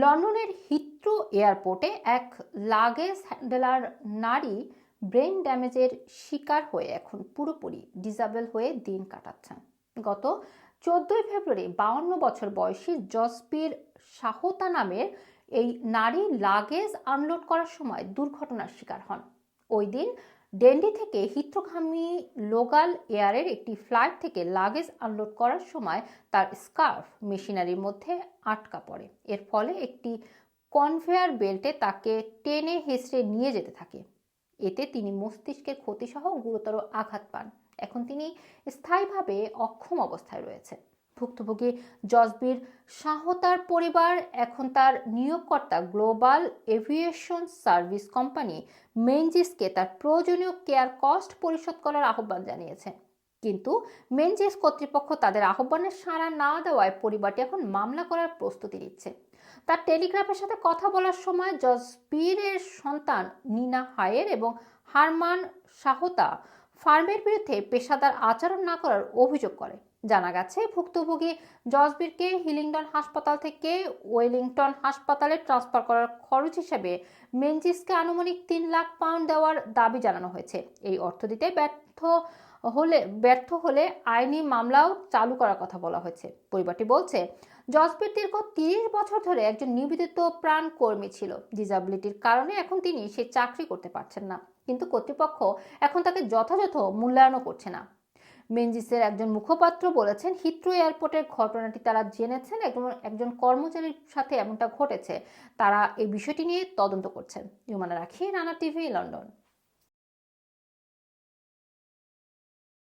লন্ডনের হিথ্রো এয়ারপোর্টে এক লাগেজ হ্যান্ডেলার নারী ব্রেন ড্যামেজের শিকার হয়ে এখন পুরোপুরি ডিসাবেল হয়ে দিন কাটাচ্ছেন। গত চোদ্দই ফেব্রুয়ারি বাউন্ন বছর বয়সী জসপির সাহতা নামের এই নারী লাগেজ আনলোড করার সময় দুর্ঘটনার শিকার হন। ওই দিন ডেন্ডি থেকে হিথ্রোখামি লোকাল এয়ারের একটি ফ্লাইট থেকে লাগেজ আনলোড করার সময় তার স্কার্ফ মেশিনারির মধ্যে আটকা পড়ে। এর ফলে একটি কনভেয়ার বেল্টে তাকে টেনে হেসড়ে নিয়ে যেতে থাকে। এতে তিনি মস্তিষ্কের ক্ষতিসহ গুরুতর আঘাত পান। এখন তিনি স্থায়ীভাবে অক্ষম অবস্থায় রয়েছে ভুক্তভোগী জসবীর সাহতার পরিবার, এখন তার নিয়োগকর্তা গ্লোবাল এভিয়েশন সার্ভিস কোম্পানি মেনজিসকে তার প্রয়োজনীয় কেয়ার কস্ট পরিশোধ করার আহ্বান জানিয়েছে। কিন্তু মেনজিস কর্তৃপক্ষ তাদের আহ্বানের সাড়া না দেওয়ায় পরিবারটি এখন মামলা করার প্রস্তুতি নিচ্ছে। তার টেলিগ্রাফের সাথে কথা বলার সময় জসবীরের সন্তান নিনা হায়ের এবং হারমান সাহতা ফার্মের বিরুদ্ধে পেশাদার আচরণ না করার অভিযোগ করে। জানা গেছে, ভুক্তভোগী জসবীরকে হিলিংটন হাসপাতাল থেকে ওয়েলিংটন হাসপাতালে ট্রান্সফার করার খরচ হিসেবে মেনজিসকে আনুমানিক তিন লাখ পাউন্ড দেওয়ার দাবি জানানো হয়েছে। এই অর্থ দিতে ব্যর্থ হলে, ব্যর্থ হলে আইনি মামলাও চালু করার কথা বলা হয়েছে। পরিবারটি বলছে জসবীর দীর্ঘ তিরিশ বছর ধরে একজন নিবেদিত প্রাণ কর্মী ছিল। ডিসাবিলিটির কারণে এখন তিনি সে চাকরি করতে পারছেন না। কিন্তু কর্তৃপক্ষ এখন তাকে যথাযথ মূল্যায়নও করছে না। মেনজিসের একজন মুখপাত্র বলেছেন, হিথ্রো এয়ারপোর্টের ঘটনাটি তারা জেনেছেন, একজন একজন কর্মচারীর সাথে এমনটা ঘটেছে। তারা এই বিষয়টি নিয়ে তদন্ত করছেন। ইউমানা রাখি রানা টিভি, লন্ডন।